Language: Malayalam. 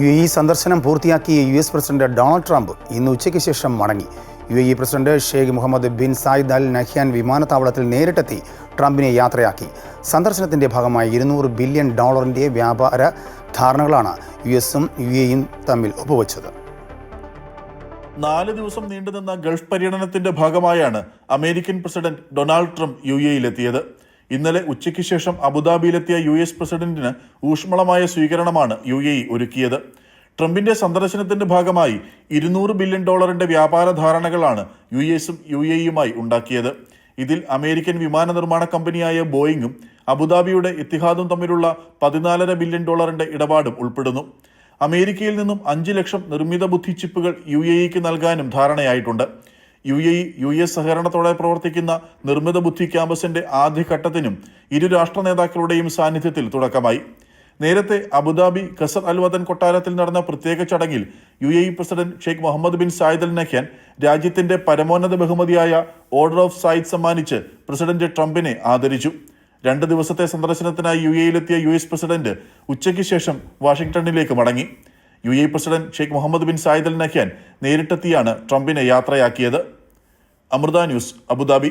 യു എ സന്ദർശനം പൂർത്തിയാക്കിയ U S president Donald Trump ഇന്ന് ഉച്ചയ്ക്ക് ശേഷം മടങ്ങി. U A president Sheikh Mohammed bin Zayed al Nahyan വിമാനത്താവളത്തിൽ നേരിട്ടെത്തി ട്രംപിനെ യാത്രയാക്കി. സന്ദർശനത്തിന്റെ ഭാഗമായി ഇരുന്നൂറ് ബില്യൺ ഡോളറിന്റെ വ്യാപാര ധാരണകളാണ് യു എസും യു എയും തമ്മിൽ ഒപ്പുവച്ചത്. നാല് ദിവസം നീണ്ടുനിന്ന ഗൾഫ് പര്യടനത്തിന്റെ ഭാഗമായാണ് American president Donald Trump U എയിലെത്തിയത് ഇന്നലെ ഉച്ചയ്ക്ക് ശേഷം അബുദാബിയിലെത്തിയ യു എസ് പ്രസിഡന്റിന് ഊഷ്മളമായ സ്വീകരണമാണ് യു എ ഒരുക്കിയത്. ട്രംപിന്റെ സന്ദർശനത്തിന്റെ ഭാഗമായി ഇരുന്നൂറ് ബില്യൺ ഡോളറിന്റെ വ്യാപാര ധാരണകളാണ് യു എസും യു എയുമായി ഉണ്ടാക്കിയത്. ഇതിൽ അമേരിക്കൻ വിമാന നിർമ്മാണ കമ്പനിയായ ബോയിങ്ങും അബുദാബിയുടെ ഇത്തിഹാദും തമ്മിലുള്ള പതിനാലര ബില്യൺ ഡോളറിന്റെ ഇടപാടും ഉൾപ്പെടുന്നു. അമേരിക്കയിൽ നിന്നും അഞ്ച് ലക്ഷം നിർമ്മിത ബുദ്ധി ചിപ്പുകൾ യു എ ഇക്ക് നൽകാനും ധാരണയായിട്ടുണ്ട്. യു എ യു എസ് സഹകരണത്തോടെ പ്രവർത്തിക്കുന്ന നിർമ്മിത ബുദ്ധി ക്യാമ്പസിന്റെ ആദ്യഘട്ടത്തിനും ഇരു രാഷ്ട്ര നേതാക്കളുടെയും സാന്നിധ്യത്തിൽ തുടക്കമായി. നേരത്തെ അബുദാബി ഖസർ അൽവദൻ കൊട്ടാരത്തിൽ നടന്ന പ്രത്യേക ചടങ്ങിൽ U A E president Sheikh Mohammed bin Zayed Al Nahyan രാജ്യത്തിന്റെ പരമോന്നത ബഹുമതിയായ ഓർഡർ ഓഫ് സായിദ് സമ്മാനിച്ച് പ്രസിഡന്റ് ട്രംപിനെ ആദരിച്ചു. രണ്ട് ദിവസത്തെ സന്ദർശനത്തിനായി യു എയിലെത്തിയ യു എസ് പ്രസിഡന്റ് ഉച്ചയ്ക്ക് ശേഷം വാഷിംഗ്ടണിലേക്ക് മടങ്ങി. U A president Sheikh Mohammed bin Zayed Al Nahyan നേരിട്ടെത്തിയാണ് ട്രംപിനെ യാത്രയാക്കിയത്. Amrita News Abu Dhabi.